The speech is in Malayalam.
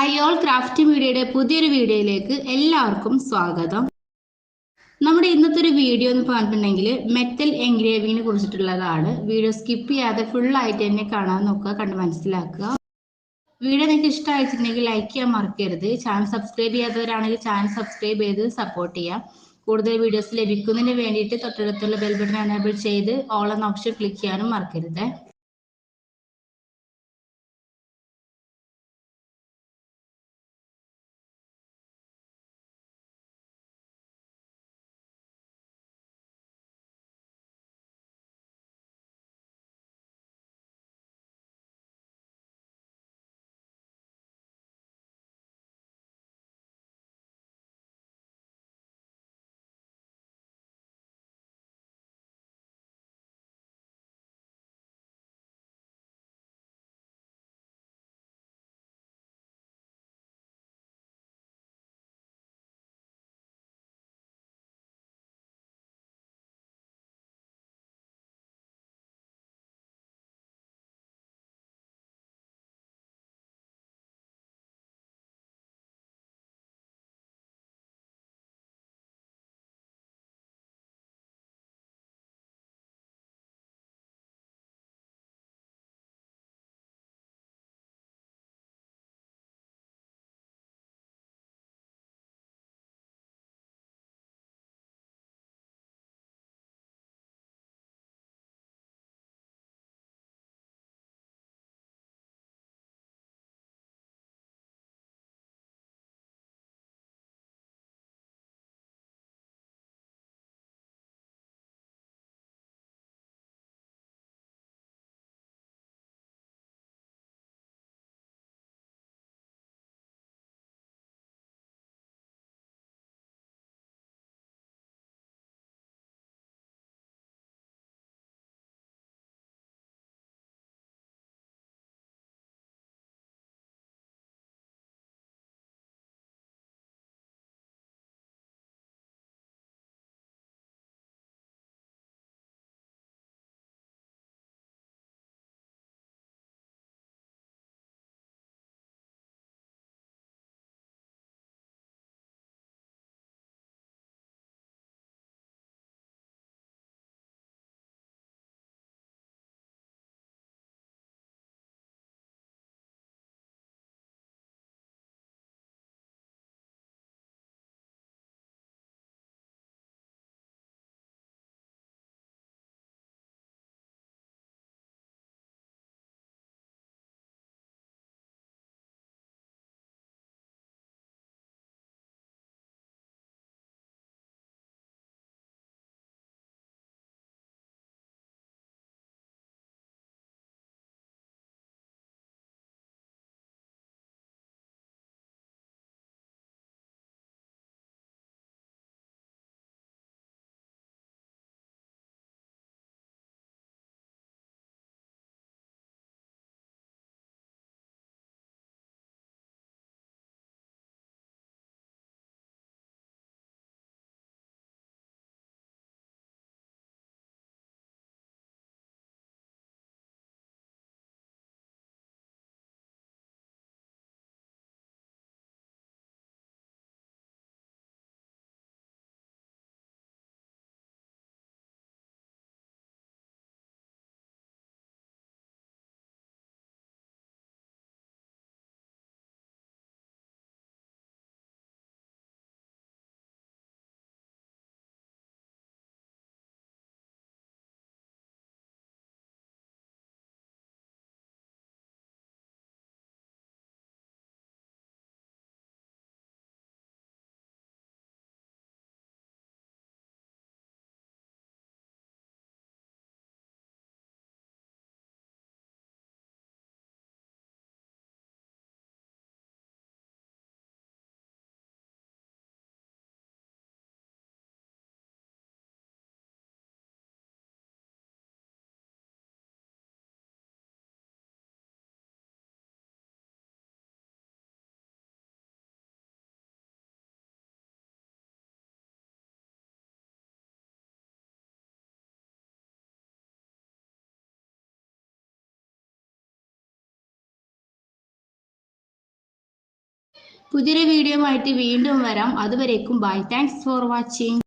ഹായ് ഓൾ ക്രാഫ്റ്റ് മീഡിയയുടെ പുതിയൊരു വീഡിയോയിലേക്ക് എല്ലാവർക്കും സ്വാഗതം. നമ്മുടെ ഇന്നത്തെ ഒരു വീഡിയോ എന്ന് പറഞ്ഞിട്ടുണ്ടെങ്കിൽ മെറ്റൽ എൻഗ്രേവിങ്ങിനെ കുറിച്ചിട്ടുള്ളതാണ്. വീഡിയോ സ്കിപ്പ് ചെയ്യാതെ ഫുൾ ആയിട്ട് തന്നെ കാണാൻ നോക്കുക കണ്ട് മനസ്സിലാക്കുക. വീഡിയോ നിങ്ങൾക്ക് ഇഷ്ടമായിട്ടുണ്ടെങ്കിൽ ലൈക്ക് ചെയ്യാൻ മറക്കരുത്. ചാനൽ സബ്സ്ക്രൈബ് ചെയ്യാത്തവരാണെങ്കിൽ ചാനൽ സബ്സ്ക്രൈബ് ചെയ്ത് സപ്പോർട്ട് ചെയ്യാം. കൂടുതൽ വീഡിയോസ് ലഭിക്കുന്നതിന് വേണ്ടിയിട്ട് തൊട്ടടുത്തുള്ള ബെൽ ബട്ടൺ എനേബിൾ ചെയ്ത് ഓൾ എന്ന ഓപ്ഷൻ ക്ലിക്ക് ചെയ്യാനും മറക്കരുത്. പുതിയൊരു വീഡിയോ ആയിട്ട് വീണ്ടും വരാം. അതുവരേക്കും ബൈ താങ്ക്സ് ഫോർ വാച്ചിങ്